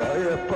பயப்படாதே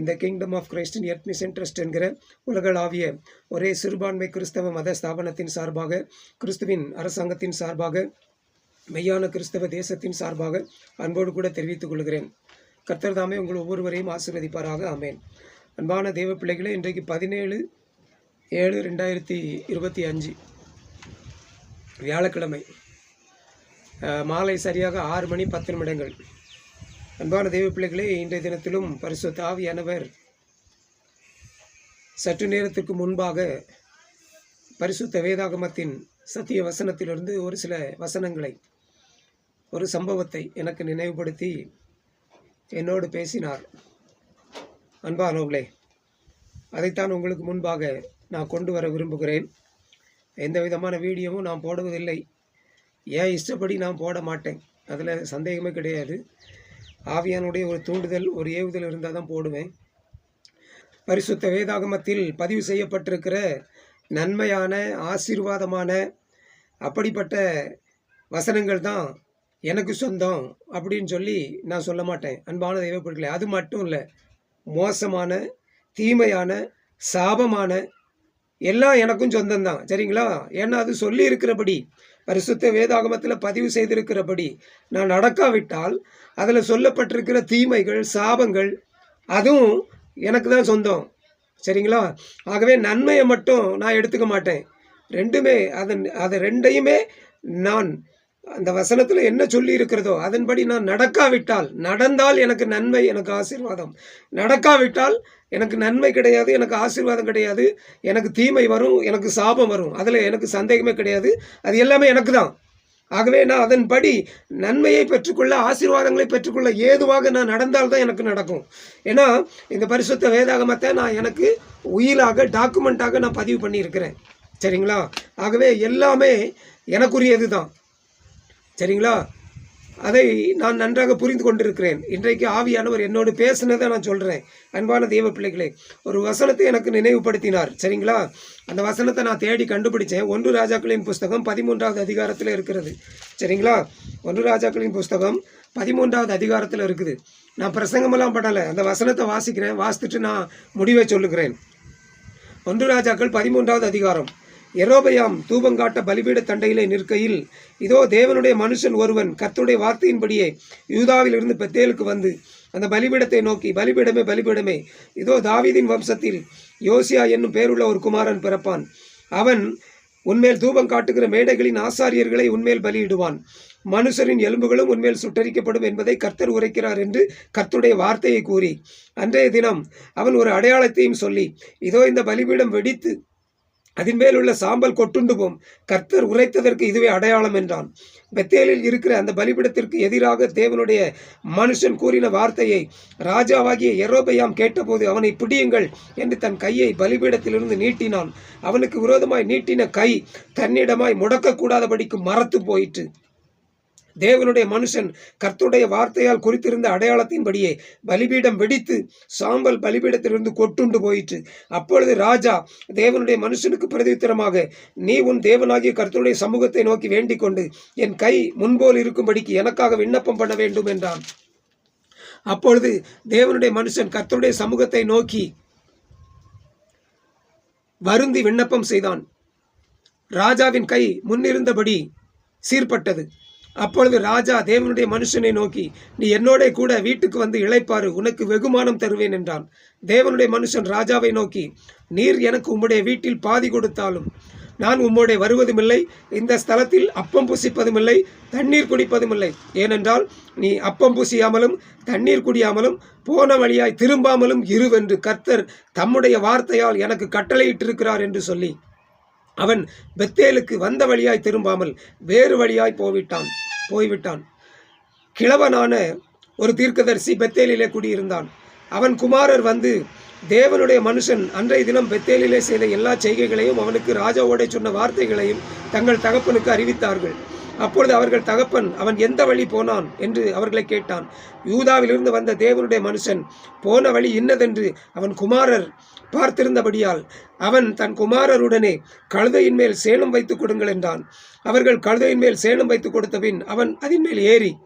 இந்த kingdom of கிரைஸ்டின் எர்த் மிஷன் ட்ரஸ்ட் என்கிற உலகளாவிய ஒரே சிறுபான்மை கிறிஸ்தவ மத ஸ்தாபனத்தின் சார்பாக கிறிஸ்துவின் அரசாங்கத்தின் சார்பாக மெய்யான கிறிஸ்தவ தேசத்தின் சார்பாக அன்போடு கூட தெரிவித்துக் கொள்கிறேன். கர்த்தர் தாமே உங்கள் ஒவ்வொருவரையும் ஆசீர்வதிப்பாராக. ஆமேன். அன்பான தேவ பிள்ளைகளே இன்றைக்கு பதினேழு ஏழு ரெண்டாயிரத்தி இருபத்தி அஞ்சு வியாழக்கிழமை மாலை சரியாக ஆறு மணி பத்து நிமிடங்கள். அன்பான தெய்வ பிள்ளைகளே இன்றைய தினத்திலும் பரிசு ஆவியானவர் சற்று நேரத்திற்கு முன்பாக பரிசுத்த வேதாகமத்தின் சத்திய வசனத்திலிருந்து ஒரு சில வசனங்களை ஒரு சம்பவத்தை எனக்கு நினைவுபடுத்தி என்னோடு பேசினார். அன்பானவர்களே அதைத்தான் உங்களுக்கு முன்பாக நான் கொண்டு வர விரும்புகிறேன். எந்த விதமான வீடியோவும் நான் போடுவதில்லை. ஏன்? இஷ்டப்படி நான் போட மாட்டேன். அதில் சந்தேகமே கிடையாது. ஆவியானுடைய ஒரு தூண்டுதல் ஒரு ஏவுதல் இருந்தால் தான் போடுவேன். பரிசுத்த வேதாகமத்தில் பதிவு செய்யப்பட்டிருக்கிற நன்மையான ஆசீர்வாதமான அப்படிப்பட்ட வசனங்கள் தான் எனக்கு சொந்தம் அப்படின்னு சொல்லி நான் சொல்ல மாட்டேன். அன்பான தெய்வப்படுகளே அது மட்டும் இல்லை. மோசமான தீமையான சாபமான எல்லாம் எனக்கும் சொந்தம்தான். சரிங்களா? ஏன்னா அது சொல்லி இருக்கிறபடி பரிசுத்த வேதாகமத்தில் பதிவு செய்திருக்கிறபடி நான் நடக்காவிட்டால் அதில் சொல்லப்பட்டிருக்கிற தீமைகள் சாபங்கள் அதுவும் எனக்கு தான் சொந்தம். சரிங்களா? ஆகவே நன்மையை மட்டும் நான் எடுத்துக்க மாட்டேன். ரெண்டுமே அதன் அதை ரெண்டையுமே நான் அந்த வசனத்தில் என்ன சொல்லி இருக்கிறதோ அதன்படி நான் நடக்காவிட்டால் நடந்தால் எனக்கு நன்மை எனக்கு ஆசீர்வாதம். நடக்காவிட்டால் எனக்கு நன்மை கிடையாது எனக்கு ஆசீர்வாதம் கிடையாது எனக்கு தீமை வரும் எனக்கு சாபம் வரும். அதில் எனக்கு சந்தேகமே கிடையாது. அது எல்லாமே எனக்கு தான். ஆகவே நான் அதன்படி நன்மையை பெற்றுக்கொள்ள ஆசீர்வாதங்களை பெற்றுக்கொள்ள ஏதுவாக நான் நடந்தால்தான் எனக்கு நடக்கும். ஏன்னா இந்த பரிசுத்த வேதாகமத்தை நான் எனக்கு உயிலாக டாக்குமெண்ட்டாக நான் பதிவு பண்ணியிருக்கிறேன். சரிங்களா? ஆகவே எல்லாமே எனக்குரியது தான் சரிங்களா? அதை நான் நன்றாக புரிந்து கொண்டிருக்கிறேன். இன்றைக்கு ஆவியானவர் என்னோடு பேசினதை நான் சொல்கிறேன் அன்பான தெய்வ பிள்ளைகளே ஒரு வசனத்தை எனக்கு நினைவுபடுத்தினார். சரிங்களா? அந்த வசனத்தை நான் தேடி கண்டுபிடிச்சேன். ஒன்று ராஜாக்களின் புஸ்தகம் பதிமூன்றாவது அதிகாரத்தில் இருக்கிறது. சரிங்களா? ஒன்று ராஜாக்களின் புஸ்தகம் பதிமூன்றாவது அதிகாரத்தில் இருக்குது. நான் பிரசங்கமெல்லாம் படலை அந்த வசனத்தை வாசிக்கிறேன். வாசித்துட்டு நான் முடிவை சொல்லுகிறேன். ஒன்று ராஜாக்கள் பதிமூன்றாவது அதிகாரம். எரோபயாம் தூபங்காட்ட பலிபீட தண்டையிலே நிற்கையில் இதோ தேவனுடைய மனுஷன் ஒருவன் கர்த்தருடைய வார்த்தையின்படியே யூதாவிலிருந்து பெத்தேலுக்கு வந்து அந்த பலிபீடத்தை நோக்கி பலிபீடமே பலிபீடமே இதோ தாவீதின் வம்சத்தில் யோசியா என்னும் பேருள்ள ஒரு குமாரன் பிறப்பான். அவன் உன்மேல் தூபம் காட்டுகிற மேடைகளின் ஆசாரியர்களை உன்மேல் பலியிடுவான். மனுஷரின் எலும்புகளும் உன்மேல் சுட்டரிக்கப்படும் என்பதை கர்த்தர் உரைக்கிறார் என்று கர்த்தருடைய வார்த்தையை கூறி அன்றைய தினம் அவன் ஒரு அடையாளத்தையும் சொல்லி இதோ இந்த பலிபீடம் வெடித்து அதன்மேல் உள்ள சாம்பல் கொட்டுண்டு போம். கர்த்தர் உரைத்ததற்கு இதுவே அடையாளம் என்றான். பெத்தேலில் இருக்கிற அந்த பலிபிடத்திற்கு எதிராக தேவனுடைய மனுஷன் கூறின வார்த்தையை ராஜாவாகிய எரோபயாம் கேட்டபோது அவனை பிடியுங்கள் என்று தன் கையை பலிபீடத்திலிருந்து நீட்டினான். அவனுக்கு விரோதமாய் நீட்டின கை தன்னிடமாய் முடக்கக்கூடாதபடிக்கு மறத்து போயிற்று. தேவனுடைய மனுஷன் கர்த்துடைய வார்த்தையால் குறித்திருந்த அடையாளத்தின்படியே பலிபீடம் வெடித்து சாம்பல் பலிபீடத்திலிருந்து கொட்டுண்டு போயிற்று. அப்பொழுது ராஜா தேவனுடைய மனுஷனுக்கு பிரதித்திரமாக நீ உன் தேவனாகிய கர்த்தருடைய சமூகத்தை நோக்கி வேண்டிக் கொண்டு என் கை முன்போல் இருக்கும்படிக்கு எனக்காக விண்ணப்பம் பண்ண வேண்டும் என்றான். அப்பொழுது தேவனுடைய மனுஷன் கர்த்தருடைய சமூகத்தை நோக்கி வருந்தி விண்ணப்பம் செய்தான். ராஜாவின் கை முன்னிருந்தபடி சீர்பட்டது. அப்பொழுது ராஜா தேவனுடைய மனுஷனை நோக்கி நீ என்னோட கூட வீட்டுக்கு வந்து இழைப்பாரு உனக்கு வெகுமானம் தருவேன் என்றான். தேவனுடைய மனுஷன் ராஜாவை நோக்கி நீர் எனக்கு உம்முடைய வீட்டில் பாதி கொடுத்தாலும் நான் உம்மோடே வருவதுமில்லை இந்த ஸ்தலத்தில் அப்பம் பூசிப்பதுமில்லை தண்ணீர் குடிப்பதுமில்லை. ஏனென்றால் நீ அப்பம் புசியாமலும் தண்ணீர் குடியாமலும் போன வழியாய் திரும்பாமலும் இருவென்று கர்த்தர் தம்முடைய வார்த்தையால் எனக்கு கட்டளையிட்டிருக்கிறார் என்று சொல்லி அவன் பெத்தேலுக்கு வந்த வழியாய் திரும்பாமல் வேறு வழியாய் போவிட்டான் போய்விட்டான். கிழவனான ஒரு தீர்க்கதரிசி பெத்தேலிலே குடியிருந்தான். அவன் குமாரர் வந்து தேவனுடைய மனுஷன் அன்றைய தினம் பெத்தேலிலே செய்த எல்லா செய்கைகளையும் அவனுக்கு ராஜாவோட சொன்ன வார்த்தைகளையும் தங்கள் தகப்பனுக்கு அறிவித்தார்கள். அப்பொழுது அவர்கள் தகப்பன் அவன் எந்த வழி போனான்? என்று அவர்களை கேட்டான். யூதாவிலிருந்து வந்த தேவனுடைய மனுஷன் போன வழி இன்னதென்று அவன் குமாரர் பார்த்திருந்தபடியால் அவன் தன் குமாரருடனே கழுதையின் மேல் சேலம் வைத்துக் கொடுங்கள் என்றான். அவர்கள் கழுதையின் மேல் சேணம் வைத்துக் கொடுத்த பின் அவன் அதன் மேல் ஏறி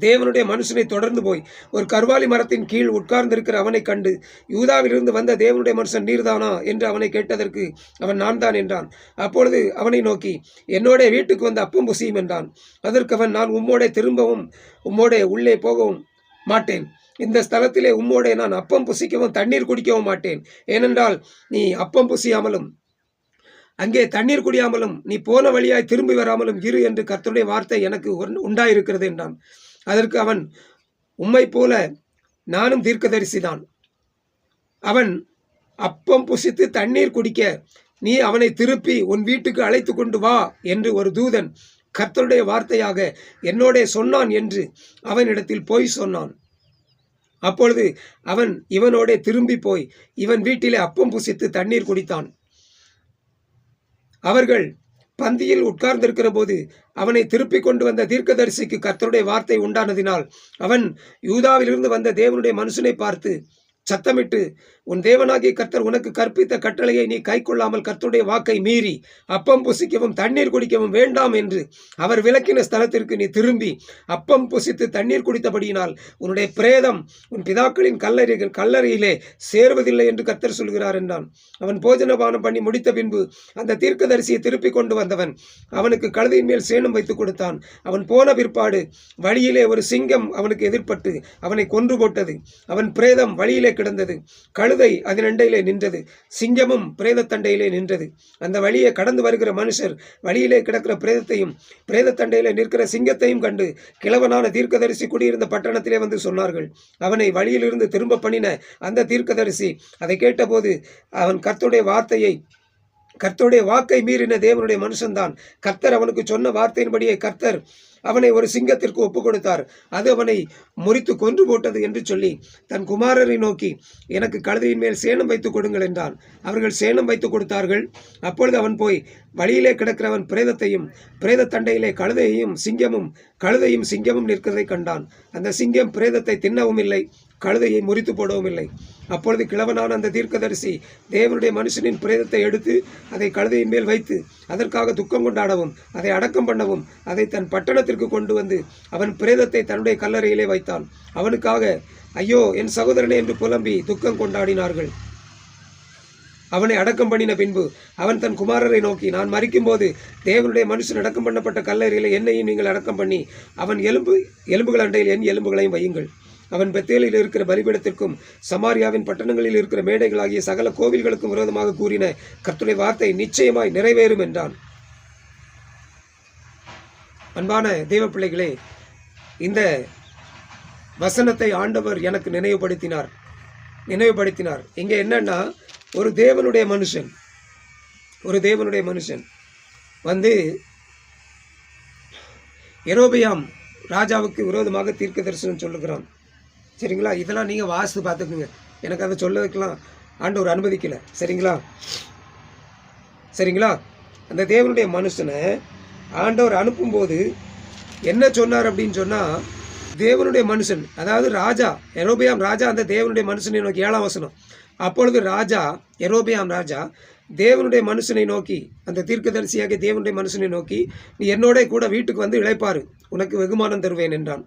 தேவனுடைய மனுஷனை தொடர்ந்து போய் ஒரு கர்வாலி மரத்தின் கீழ் உட்கார்ந்திருக்கிற அவனை கண்டு யூதாவிலிருந்து வந்த தேவனுடைய மனுஷன் நீர்தானா? என்று அவனை கேட்டதற்கு அவன் நான் தான் என்றான். அப்பொழுது அவனை நோக்கி என்னோட வீட்டுக்கு வந்து அப்பம் புசியும் என்றான். அதற்கு அவன் நான் உம்மோடே திரும்பவும் உம்மோடே உள்ளே போகவும் மாட்டேன். இந்த ஸ்தலத்திலே உம்மோடே நான் அப்பம் புசிக்கவும் தண்ணீர் குடிக்கவும் மாட்டேன். ஏனென்றால் நீ அப்பம் புசியாமலும் அங்கே தண்ணீர் குடியாமலும் நீ போன வழியாய் திரும்பி வராமலும் இரு என்று கர்த்தருடைய வார்த்தை எனக்கு உண்- உண்டாயிருக்கிறது என்றான். அதற்கு அவன் உம்மை போல நானும் தீர்க்கதரிசிதான். அவன் அப்பம் புசித்து தண்ணீர் குடிக்க நீ அவனை திருப்பி உன் வீட்டுக்கு அழைத்து கொண்டு வா என்று ஒரு தூதன் கர்த்தருடைய வார்த்தையாக என்னோடே சொன்னான் என்று அவனிடத்தில் போய் சொன்னான். அப்பொழுது அவன் இவனோடே திரும்பி போய் இவன் வீட்டிலே அப்பம் புசித்து தண்ணீர் குடித்தான். அவர்கள் பந்தியில் உட்கார்ந்திருக்கிற போது அவனை திருப்பிக் கொண்டு வந்த தீர்க்கதரிசிக்கு கர்த்தருடைய வார்த்தை உண்டானதினால் அவன் யூதாவிலிருந்து வந்த தேவனுடைய மனுஷனை பார்த்து சத்தமிட்டு உன் தேவனாகிய கர்த்தர் உனக்கு கற்பித்த கட்டளையை நீ கைக்கொள்ளாமல் கர்த்தருடைய வாக்கை மீறி அப்பம் புசிக்கவும் தண்ணீர் குடிக்கவும் வேண்டாம் என்று அவர் விளக்கின ஸ்தலத்திற்கு நீ திரும்பி அப்பம் புசித்து தண்ணீர் குடித்தபடியினால் உன்னுடைய பிரேதம் உன் பிதாக்களின் கல்லறைகள் கல்லறையிலே சேருவதில்லை என்று கர்த்தர் சொல்கிறார் என்றான். அவன் போஜனபானம் பண்ணி முடித்த பின்பு அந்த தீர்க்கதரிசியை திருப்பி கொண்டு வந்தவன் அவனுக்கு கழுதையின் மேல் சேணம் வைத்து கொடுத்தான். அவன் போன பிற்பாடு வழியிலே ஒரு சிங்கம் அவனுக்கு எதிர்ப்பட்டு அவனை கொன்று போட்டது. அவன் பிரேதம் வழியிலே கிடந்தது. கழுதை அதன் அண்டையிலே நின்றது. சிங்கமும் பிரேதத்தண்டையிலே நின்றது. அந்த வழியை கடந்து வருகிற மனுஷர் வழியிலே கிடக்கிற பிரேதத்தையும் பிரேதத்தண்டையிலே நிற்கிற சிங்கத்தையும் கண்டு கிழவனான தீர்க்கதரிசி குடியிருந்த பட்டணத்திலே வந்து சொன்னார்கள். அவனை வழியிலிருந்து திரும்ப பண்ணின அந்த தீர்க்கதரிசி அதை கேட்டபோது அவன் கர்த்தருடைய வார்த்தையை கர்த்தருடைய வாக்கை மீறின தேவனுடைய மனுஷன்தான். கர்த்தர் அவனுக்கு சொன்ன வார்த்தையின்படியே கர்த்தர் அவனை ஒரு சிங்கத்திற்கு ஒப்பு கொடுத்தார் அது அவனை முறித்து கொன்று போட்டது என்று சொல்லி தன் குமாரரை நோக்கி எனக்கு கழுதையின் மேல் சேணம் வைத்து கொடுங்கள் என்றான். அவர்கள் சேணம் வைத்து கொடுத்தார்கள். அப்பொழுது அவன் போய் வழியிலே கிடக்கிறவன் பிரேதத்தையும் பிரேத தண்டையிலே கழுதையையும் சிங்கமும் கழுதையும் சிங்கமும் நிற்கிறதை கண்டான். அந்த சிங்கம் பிரேதத்தை தின்னவும் இல்லை கழுதையை முறித்து போடவும் இல்லை. அப்பொழுது கிழவனான அந்த தீர்க்கதரிசி தேவனுடைய மனுஷனின் பிரேதத்தை எடுத்து அதை கழுதையின் மேல் வைத்து அதற்காக துக்கம் கொண்டாடவும் அதை அடக்கம் பண்ணவும் அதை தன் பட்டணத்திற்கு கொண்டு வந்து அவன் பிரேதத்தை தன்னுடைய கல்லறையிலே வைத்தான். அவனுக்காக ஐயோ என் சகோதரனே என்று புலம்பி துக்கம் கொண்டாடினார்கள். அவனை அடக்கம் பண்ணின பின்பு அவன் தன் குமாரரை நோக்கி நான் மறிக்கும்போது தேவனுடைய மனுஷன் அடக்கம் பண்ணப்பட்ட கல்லறையில் என்னையும் நீங்கள் அடக்கம் பண்ணி அவன் எலும்பு எலும்புகள் அண்டையில் என் எலும்புகளையும் வையுங்கள். அவன் பெத்தேலில் இருக்கிற பலிபீடத்திற்கும் சமாரியாவின் பட்டணங்களில் இருக்கிற மேடைகளாகிய சகல கோவில்களுக்கும் விரோதமாக கூறின கர்த்துடைய வார்த்தை நிச்சயமாய் நிறைவேறும் என்றான். அன்பான தெய்வ பிள்ளைகளே இந்த வசனத்தை ஆண்டவர் எனக்கு நினைவுபடுத்தினார். நினைவுபடுத்தினார். இங்கே என்னன்னா ஒரு தேவனுடைய மனுஷன் ஒரு தேவனுடைய மனுஷன் வந்து எரோபியாம் ராஜாவுக்கு விரோதமாக தீர்க்க தரிசனம் சொல்லுகிறான். சரிங்களா? இதெல்லாம் நீங்கள் வாசித்து பார்த்துக்குங்க. எனக்கு அதை சொல்லதுக்கெல்லாம் ஆண்டவர் அனுமதிக்கலை. சரிங்களா? சரிங்களா? அந்த தேவனுடைய மனுஷனை ஆண்டவர் அனுப்பும்போது என்ன சொன்னார் அப்படின்னு சொன்னால் தேவனுடைய மனுஷன் அதாவது ராஜா எரோபியாம் ராஜா அந்த தேவனுடைய மனுஷனை நோக்கி ஏழாம் வசனம். அப்பொழுது ராஜா எரோபியாம் ராஜா தேவனுடைய மனுஷனை நோக்கி அந்த தீர்க்கதரிசியாக தேவனுடைய மனுஷனை நோக்கி நீ என்னோட கூட வீட்டுக்கு வந்து இழைப்பாரு உனக்கு வெகுமானம் தருவேன் என்றான்.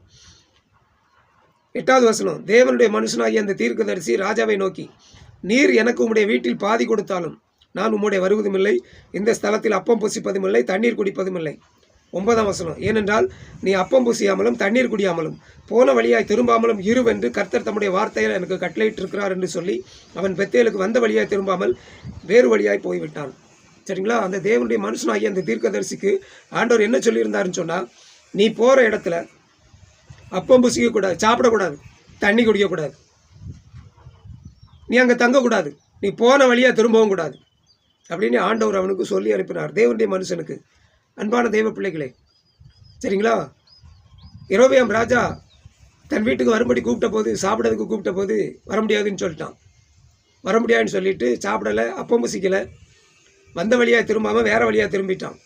எட்டாவது வசனம் தேவனுடைய மனுஷனாகிய அந்த தீர்க்கதரிசி ராஜாவை நோக்கி நீர் எனக்கு உம்முடைய வீட்டில் பாதி கொடுத்தாலும் நான் உம்முடைய வருவதுமில்லை இந்த ஸ்தலத்தில் அப்பம் புசிப்பதும் இல்லை தண்ணீர் குடிப்பதும் இல்லை ஒன்பதாம் வசனம் ஏனென்றால் நீ அப்பம் புசியாமலும் தண்ணீர் குடியாமலும் போன வழியாய் திரும்பாமலும் இருவென்று கர்த்தர் தம்முடைய வார்த்தையில் எனக்கு கட்டளையிட்டிருக்கிறார் என்று சொல்லி அவன் பெத்தேலுக்கு வந்த வழியாய் திரும்பாமல் வேறு வழியாய் போய்விட்டான். சரிங்களா? அந்த தேவனுடைய மனுஷனாகிய அந்த தீர்க்கதரிசிக்கு ஆண்டவர் என்ன சொல்லியிருந்தாருன்னு சொன்னால் நீ போகிற இடத்துல அப்பம் புசிக்கக்கூடாது சாப்பிடக்கூடாது தண்ணி குடிக்கக்கூடாது. நீ அங்கே தங்கக்கூடாது நீ போன வழியாக திரும்பவும் கூடாது. அப்படின்னு ஆண்டவர் அவனுக்கு சொல்லி அனுப்பினார். தேவனுடைய மனுஷனுக்கு. அன்பான தெய்வ பிள்ளைகளே சரிங்களா? இரோபியாம் ராஜா தன் வீட்டுக்கு வரும்படி கூப்பிட்ட போது சாப்பிட்றதுக்கு கூப்பிட்ட போது வர முடியாதுன்னு சொல்லிட்டான். வர முடியாதுன்னு சொல்லிட்டு சாப்பிடலை அப்பம் புசிக்கலை. வந்த வழியாக திரும்பாமல் வேறு வழியாக திரும்பிட்டான்.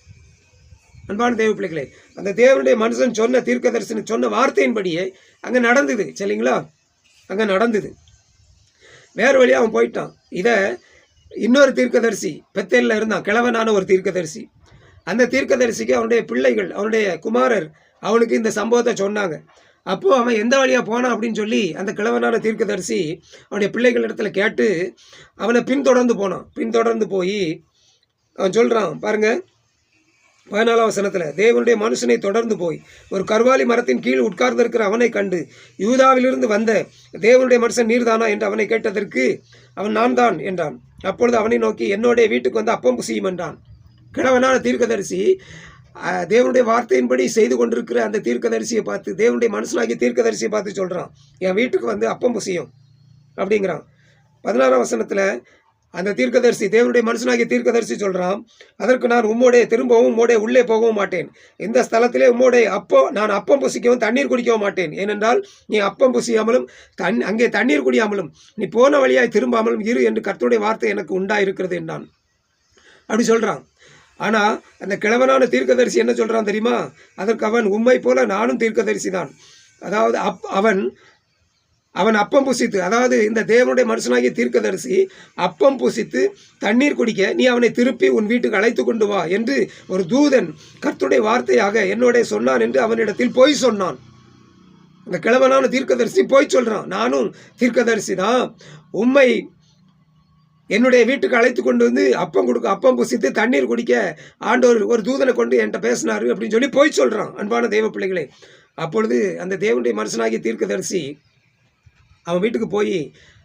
அன்பான தேவ பிள்ளைகளே அந்த தேவனுடைய மனுஷன் சொன்ன தீர்க்கதரிசன சொன்ன வார்த்தையின்படியே அங்கே நடந்தது சரிங்களா? அங்கே நடந்தது. வேறு வழியாக அவன் போயிட்டான். இதை இன்னொரு தீர்க்கதரிசி பெத்தேலில் இருந்தான் கிழவனான ஒரு தீர்க்கதரிசி. அந்த தீர்க்கதரிசிக்கு அவனுடைய பிள்ளைகள் அவனுடைய குமாரர் அவனுக்கு இந்த சம்பவத்தை சொன்னாங்க. அப்போது அவன் எந்த வழியாக போனான் அப்படின்னு சொல்லி அந்த கிழவனான தீர்க்கதரிசி அவனுடைய பிள்ளைகள் இடத்துல கேட்டு அவனை பின்தொடர்ந்து போனான். பின்தொடர்ந்து போய் அவன் சொல்கிறான் பாருங்கள் பதினாலாம் வசனத்தில் தேவனுடைய மனுஷனை தொடர்ந்து போய் ஒரு கர்வாலி மரத்தின் கீழ் உட்கார்ந்திருக்கிற அவனை கண்டு யூதாவிலிருந்து வந்த தேவனுடைய மனுஷன் நீர்தானா என்று அவனை கேட்டதற்கு அவன் நான் தான் என்றான். அப்பொழுது அவனை நோக்கி என்னுடைய வீட்டுக்கு வந்து அப்பம் புசியும் என்றான். கிழவனான தீர்க்கதரிசி தேவனுடைய வார்த்தையின்படி செய்து கொண்டிருக்கிற அந்த தீர்க்கதரிசியை பார்த்து தேவனுடைய மனுஷனாகிய தீர்க்கதரிசியை பார்த்து சொல்கிறான் என் வீட்டுக்கு வந்து அப்பம் புசியும் அப்படிங்கிறான். பதினாறாம் வசனத்தில் அந்த தீர்க்கதரிசி தேவனுடைய மனுஷனாகிய தீர்க்கதரிசி சொல்கிறான் அதற்கு நான் உம்மோடைய திரும்பவும் உம்மோடைய உள்ளே போகவும் மாட்டேன். இந்த ஸ்தலத்திலே உம்மோடைய அப்போ நான் அப்பம் புசிக்கவும் தண்ணீர் குடிக்கவும் மாட்டேன். ஏனென்றால் நீ அப்பம் புசியாமலும் தன் அங்கே தண்ணீர் குடியாமலும் நீ போன வழியாய் திரும்பாமலும் இரு என்று கர்த்தருடைய வார்த்தை எனக்கு உண்டாயிருக்கிறது என்றான். அப்படி சொல்கிறான் ஆனால் அந்த கிழவனான தீர்க்கதரிசி என்ன சொல்கிறான் தெரியுமா? அதற்கு அவன் உண்மை போல நானும் தீர்க்கதரிசி தான் அதாவது அப் அவன் அவன் அப்பம் புசித்து அதாவது இந்த தேவனுடைய மனுஷனாகிய தீர்க்கதரிசி அப்பம் புசித்து தண்ணீர் குடிக்க நீ அவனை திருப்பி உன் வீட்டுக்கு அழைத்து கொண்டு வா என்று ஒரு தூதன் கர்த்துடைய வார்த்தையாக என்னோட சொன்னான் என்று அவனிடத்தில் பொய் சொன்னான். அந்த கிழவனான தீர்க்கதரிசி போய் சொல்கிறான் நானும் தீர்க்கதரிசி தான். உண்மை என்னுடைய வீட்டுக்கு அழைத்து கொண்டு வந்து அப்பம் கொடுக்க அப்பம் புசித்து தண்ணீர் குடிக்க ஆண்டோர் ஒரு தூதனை கொண்டு என்கிட்ட பேசினாரு அப்படின்னு சொல்லி போய் சொல்கிறான் அன்பான தெய்வ பிள்ளைகளே அப்பொழுது அந்த தேவனுடைய மனுஷனாகிய தீர்க்கதரிசி அவன் வீட்டுக்கு போய்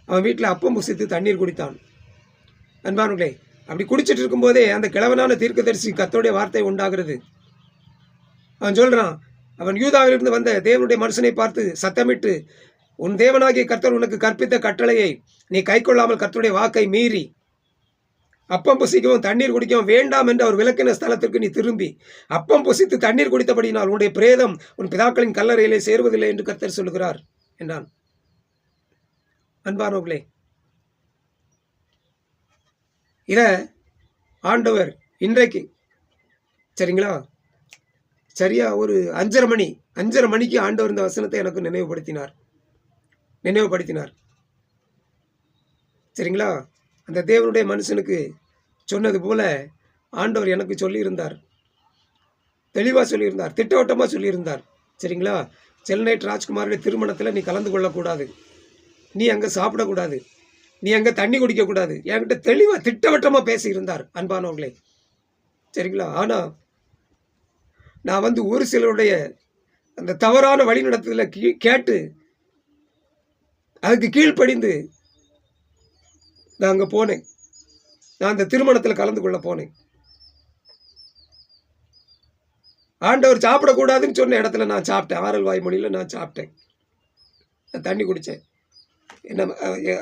அவன் வீட்டில் அப்பம் புசித்து தண்ணீர் குடித்தான். அன்பானுங்களே அப்படி குடிச்சிட்டு இருக்கும்போதே அந்த கிழவனான தீர்க்கதரிசி கத்தோடைய வார்த்தை உண்டாகிறது. அவன் சொல்கிறான் அவன் யூதாவிலிருந்து வந்த தேவனுடைய மனுஷனை பார்த்து சத்தமிட்டு உன் தேவனாகிய கர்த்தர் உனக்கு கற்பித்த கட்டளையை நீ கைக்கொள்ளாமல் கர்த்தருடைய வாக்கை மீறி அப்பம் புசிக்கவும் தண்ணீர் குடிக்கவும் வேண்டாம் என்று அவர் விளக்கின ஸ்தலத்திற்கு நீ திரும்பி அப்பம் புசித்து தண்ணீர் குடித்தபடினால் உன்னுடைய பிரேதம் உன் பிதாக்களின் கல்லறையிலே சேருவதில்லை என்று கர்த்தர் சொல்லுகிறார் என்றான். அன்பானவர்களே இத ஆண்டவர் இன்றைக்கு சரிங்களா? சரியா ஒரு அஞ்சரை மணி அஞ்சரை மணிக்கு ஆண்டவர் இந்த வசனத்தை எனக்கு நினைவுபடுத்தினார். நினைவுபடுத்தினார். சரிங்களா? அந்த தேவனுடைய மனுஷனுக்கு சொன்னது போல ஆண்டவர் எனக்கு சொல்லியிருந்தார். தெளிவாக சொல்லியிருந்தார் திட்டவட்டமாக சொல்லியிருந்தார். சரிங்களா? செல்நைட் ராஜ்குமாருடைய திருமணத்தில் நீ கலந்து கொள்ளக்கூடாது. நீ அங்கே சாப்பிடக்கூடாது. நீ அங்கே தண்ணி குடிக்கக்கூடாது. என்கிட்ட தெளிவாக திட்டவட்டமாக பேசியிருந்தார் அன்பானவர்களே. சரிங்களா? ஆனால் நான் வந்து ஒரு சிலருடைய அந்த தவறான வழிநடத்துதலை கீ கேட்டு அதுக்கு கீழ்ப்படிந்து நான் அங்கே போனேன். நான் அந்த திருமணத்தில் கலந்து கொள்ள போனேன். ஆண்டவர் சாப்பிடக்கூடாதுன்னு சொன்ன இடத்துல நான் சாப்பிட்டேன். ஆரல் வாய்மொழியில் நான் சாப்பிட்டேன். நான் தண்ணி குடித்தேன் என்ன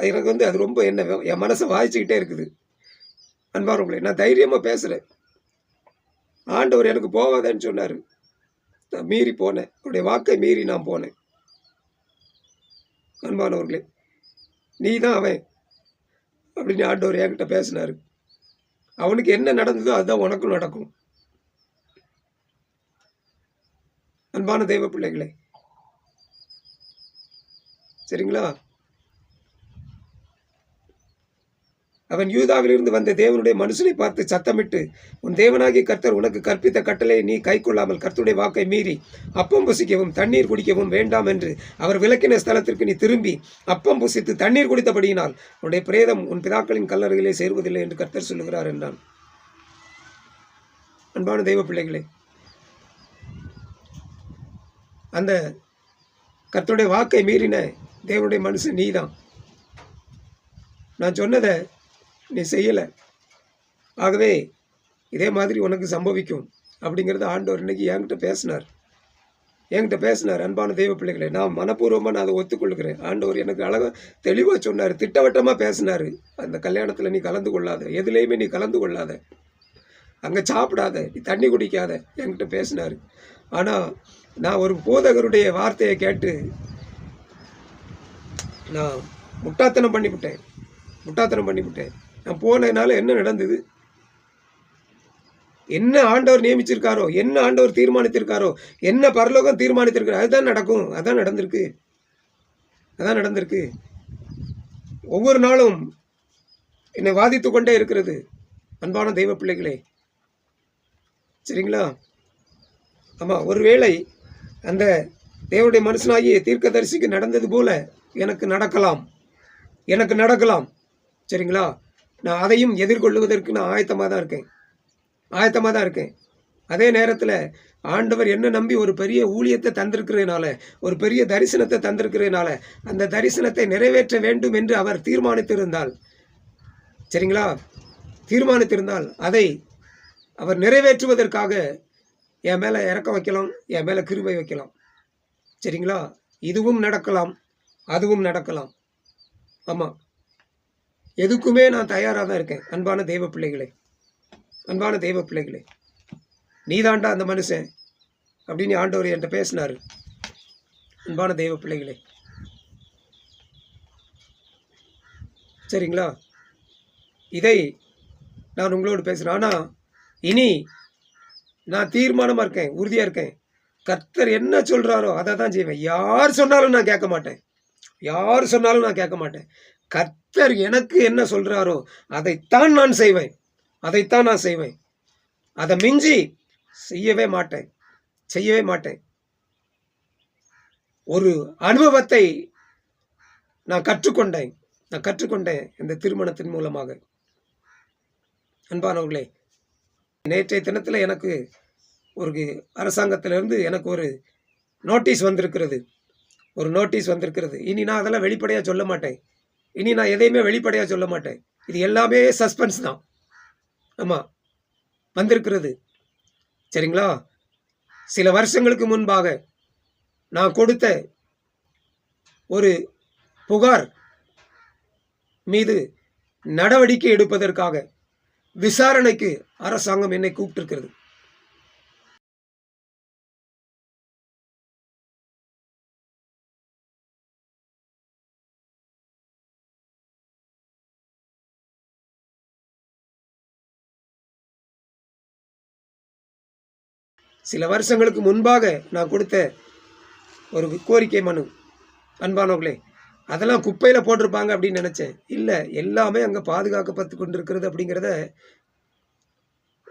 எனக்கு வந்து அது ரொம்ப என்ன என் மனசை வாய்ச்சிக்கிட்டே இருக்குது. அன்பார்வங்களே நான் தைரியமாக பேசுகிறேன் ஆண்டவர் எனக்கு போகாதேன்னு சொன்னார். நான் மீறி போனேன். அவருடைய வாக்கை மீறி நான் போனேன். அன்பானவர்களே நீ தான் அவன் அப்படின்னு ஆண்டவர் என்கிட்ட பேசினார். அவனுக்கு என்ன நடந்ததோ அதுதான் உனக்கும் நடக்கும். அன்பான தெய்வ பிள்ளைகளே சரிங்களா? அவன் யூதாவிலிருந்து வந்த தேவனுடைய மனுஷனை பார்த்து சத்தமிட்டு உன் தேவனாகி கர்த்தர் உனக்கு கற்பித்த கட்டளை நீ கைக்கொள்ளாமல் கர்த்தருடைய வாக்கை மீறி அப்பம் புசிக்கவும் தண்ணீர் குடிக்கவும் வேண்டாம் என்று அவர் விளக்கின ஸ்தலத்திற்கு நீ திரும்பி அப்பம் புசித்து தண்ணீர் குடித்தபடியினால் உன்னுடைய பிரேதம் உன் பிதாக்களின் கல்லறையிலே சேருவதில்லை என்று கர்த்தர் சொல்லுகிறார் என்றான். அன்பான தெய்வ பிள்ளைகளே அந்த கர்த்தருடைய வாக்கை மீறின தேவனுடைய மனுஷன் நீதான். நான் சொன்னதை நீ செய்யலை. ஆகவே இதே மாதிரி உனக்கு சம்பவிக்கும் அப்படிங்கிறத ஆண்டவர் இன்னைக்கு என்கிட்ட பேசினார். என்கிட்ட பேசினார் அன்பான தெய்வ பிள்ளைகளை நான் மனப்பூர்வமாக நான் அதை ஒத்துக்கொள்கிறேன். ஆண்டவர் எனக்கு அழகாக தெளிவாக சொன்னார் திட்டவட்டமாக பேசினார். அந்த கல்யாணத்தில் நீ கலந்து கொள்ளாத எதுலேயுமே நீ கலந்து கொள்ளாத. அங்கே சாப்பிடாத நீ தண்ணி குடிக்காத என்கிட்ட பேசினார். ஆனால் நான் ஒரு போதகருடைய வார்த்தையை கேட்டு நான் முட்டாத்தனம் பண்ணிவிட்டேன். முட்டாத்தனம் பண்ணிவிட்டேன். நான் போனதுனால என்ன நடந்தது? என்ன ஆண்டவர் நியமிச்சிருக்காரோ? என்ன ஆண்டவர் தீர்மானித்திருக்காரோ? என்ன பரலோகம் தீர்மானித்திருக்காரோ அதுதான் நடக்கும். அதான் நடந்திருக்கு. அதான் நடந்திருக்கு. ஒவ்வொரு நாளும் என்னை வாதித்து கொண்டே இருக்கிறது. அன்பான தெய்வ பிள்ளைகளே. சரிங்களா? ஆமாம் ஒருவேளை அந்த தேவனுடைய மனுஷனாகிய தீர்க்கதரிசிக்கு நடந்தது போல எனக்கு நடக்கலாம். எனக்கு நடக்கலாம். சரிங்களா? நான் அதையும் எதிர்கொள்ளுவதற்கு நான் ஆயத்தமாக தான் இருக்கேன். ஆயத்தமாக தான் இருக்கேன். அதே நேரத்தில் ஆண்டவர் என்ன நம்பி ஒரு பெரிய ஊழியத்தை தந்திருக்கிறதுனால ஒரு பெரிய தரிசனத்தை தந்திருக்கிறதுனால அந்த தரிசனத்தை நிறைவேற்ற வேண்டும் என்று அவர் தீர்மானித்திருந்தால் சரிங்களா? தீர்மானித்திருந்தால் அதை அவர் நிறைவேற்றுவதற்காக என் மேலே இறக்க வைக்கலாம் என் மேலே கிருபை வைக்கலாம். சரிங்களா? இதுவும் நடக்கலாம் அதுவும் நடக்கலாம். ஆமாம் எதுக்குமே நான் தயாராக தான் இருக்கேன். அன்பான தெய்வ பிள்ளைகளே. அன்பான தெய்வ பிள்ளைகளே. நீதாண்டா அந்த மனுஷன் அப்படின்னு ஆண்டவர் என்கிட்ட பேசினார். அன்பான தெய்வ பிள்ளைகளே. சரிங்களா? இதை நான் உங்களோடு பேசுகிறேன் ஆனால் இனி நான் தீர்மானமாக இருக்கேன் உறுதியாக இருக்கேன். கர்த்தர் என்ன சொல்கிறாரோ அதை தான் செய்வேன். யார் சொன்னாலும் நான் கேட்க மாட்டேன். யார் சொன்னாலும் நான் கேட்க மாட்டேன். கர்த்தர் எனக்கு என்ன சொல்கிறாரோ அதைத்தான் நான் செய்வேன். அதைத்தான் நான் செய்வேன். அதை மிஞ்சி செய்யவே மாட்டேன். செய்யவே மாட்டேன். ஒரு அனுபவத்தை நான் கற்றுக்கொண்டேன். நான் கற்றுக்கொண்டேன் இந்த திருமணத்தின் மூலமாக. அன்பானவர்களே நேற்றைய தினத்தில் எனக்கு ஒரு அரசாங்கத்திலிருந்து எனக்கு ஒரு நோட்டீஸ் வந்திருக்கிறது. ஒரு நோட்டீஸ் வந்திருக்கிறது. இனி நான் அதெல்லாம் வெளிப்படையாக சொல்ல மாட்டேன். இனி நான் எதையுமே வெளிப்படையாக சொல்ல மாட்டேன். இது எல்லாமே சஸ்பென்ஸ் தான். ஆமாம் வந்திருக்கிறது. சரிங்களா? சில வருஷங்களுக்கு முன்பாக நான் கொடுத்த ஒரு புகார் மீது நடவடிக்கை எடுப்பதற்காக விசாரணைக்கு அரசாங்கம் என்னை கூப்பிட்டிருக்கிறது. சில வருஷங்களுக்கு முன்பாக நான் கொடுத்த ஒரு கோரிக்கை மனு. அன்பானவர்களே அதெல்லாம் குப்பையில் போட்டிருப்பாங்க அப்படின்னு நினச்சேன். இல்லை எல்லாமே அங்கே பாதுகாக்கப்பட்டு கொண்டிருக்கிறது அப்படிங்கிறத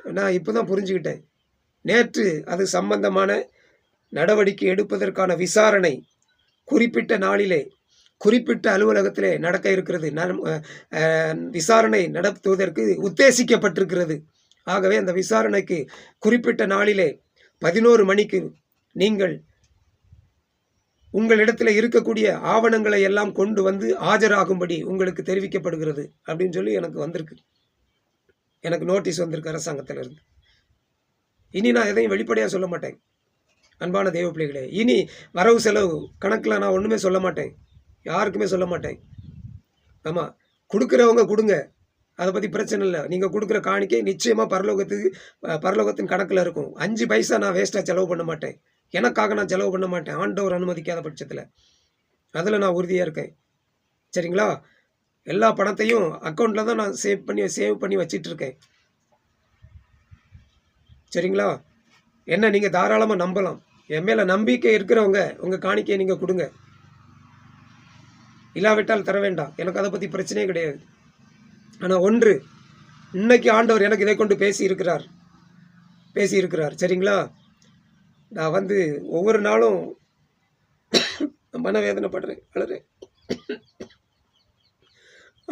நான் இப்போ தான் புரிஞ்சுக்கிட்டேன். நேற்று அது சம்பந்தமான நடவடிக்கை எடுப்பதற்கான விசாரணை குறிப்பிட்ட நாளிலே குறிப்பிட்ட அலுவலகத்திலே நடக்க இருக்கிறது. நம்- விசாரணை நடத்துவதற்கு உத்தேசிக்கப்பட்டிருக்கிறது. ஆகவே அந்த விசாரணைக்கு குறிப்பிட்ட நாளிலே பதினோரு மணிக்கு நீங்கள் உங்களிடத்தில் இருக்கக்கூடிய ஆவணங்களை எல்லாம் கொண்டு வந்து ஆஜராகும்படி உங்களுக்கு தெரிவிக்கப்படுகிறது அப்படின்னு சொல்லி எனக்கு வந்திருக்கு. எனக்கு நோட்டீஸ் வந்திருக்கு அரசாங்கத்திலிருந்து. இனி நான் எதையும் வெளிப்படையாக சொல்ல மாட்டேன். அன்பான தெய்வ பிள்ளைகளே இனி வரவு செலவு கணக்கில் நான் ஒன்றுமே சொல்ல மாட்டேன். யாருக்குமே சொல்ல மாட்டேன். ஆமாம் கொடுக்குறவங்க கொடுங்க. அதை பற்றி பிரச்சனை இல்லை. நீங்கள் கொடுக்குற காணிக்கை நிச்சயமாக பரலோகத்துக்கு பரலோகத்தின் கணக்கில் இருக்கும். அஞ்சு பைசா நான் வேஸ்ட்டாக செலவு பண்ண மாட்டேன். எனக்காக நான் செலவு பண்ண மாட்டேன். ஆண்டவர் அனுமதிக்காத பட்சத்தில். அதில் நான் உறுதியாக இருக்கேன். சரிங்களா? எல்லா பணத்தையும் அக்கௌண்ட்டில் தான் நான் சேவ் பண்ணி சேவ் பண்ணி வச்சிட்ருக்கேன் சரிங்களா? என்ன நீங்கள் தாராளமாக நம்பலாம். என் மேலே நம்பிக்கை இருக்கிறவங்க உங்கள் காணிக்கையை நீங்கள் கொடுங்க. இல்லாவிட்டால் தர வேண்டாம். எனக்கு அதை பற்றி பிரச்சனையே கிடையாது. ஆனால் ஒன்று இன்னைக்கு ஆண்டவர் எனக்கு இதை கொண்டு பேசி இருக்கிறார் பேசி இருக்கிறார் சரிங்களா? நான் வந்து ஒவ்வொரு நாளும் மனவேதனைப்படுறேன். அழுறேன்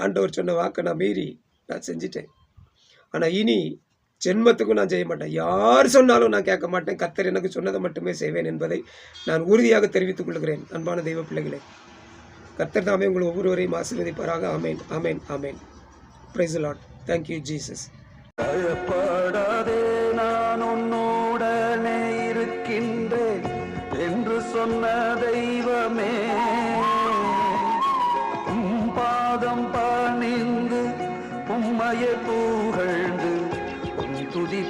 ஆண்டவர் சொன்ன வாக்கை நான் மீறி நான் செஞ்சிட்டேன். ஆனால் இனி ஜென்மத்துக்கும் நான் செய்ய மாட்டேன். யார் சொன்னாலும் நான் கேட்க மாட்டேன். கர்த்தர் எனக்கு சொன்னதை மட்டுமே செய்வேன் என்பதை நான் உறுதியாக தெரிவித்துக் கொள்கிறேன். அன்பான தெய்வ பிள்ளைகளே கத்தர் தாமே உங்கள் ஒவ்வொருவரையும் ஆசீர்வதிப்பாராக. ஆமேன் ஆமேன் ஆமேன். Praise Lord thank you Jesus பயப்படாதே நான் உன்னுடனே இருக்கின்றேன் என்று சொன்ன தெய்வமே. உம் பாதம் பணிந்து உம்மையை புகழ்ந்து உன் துதி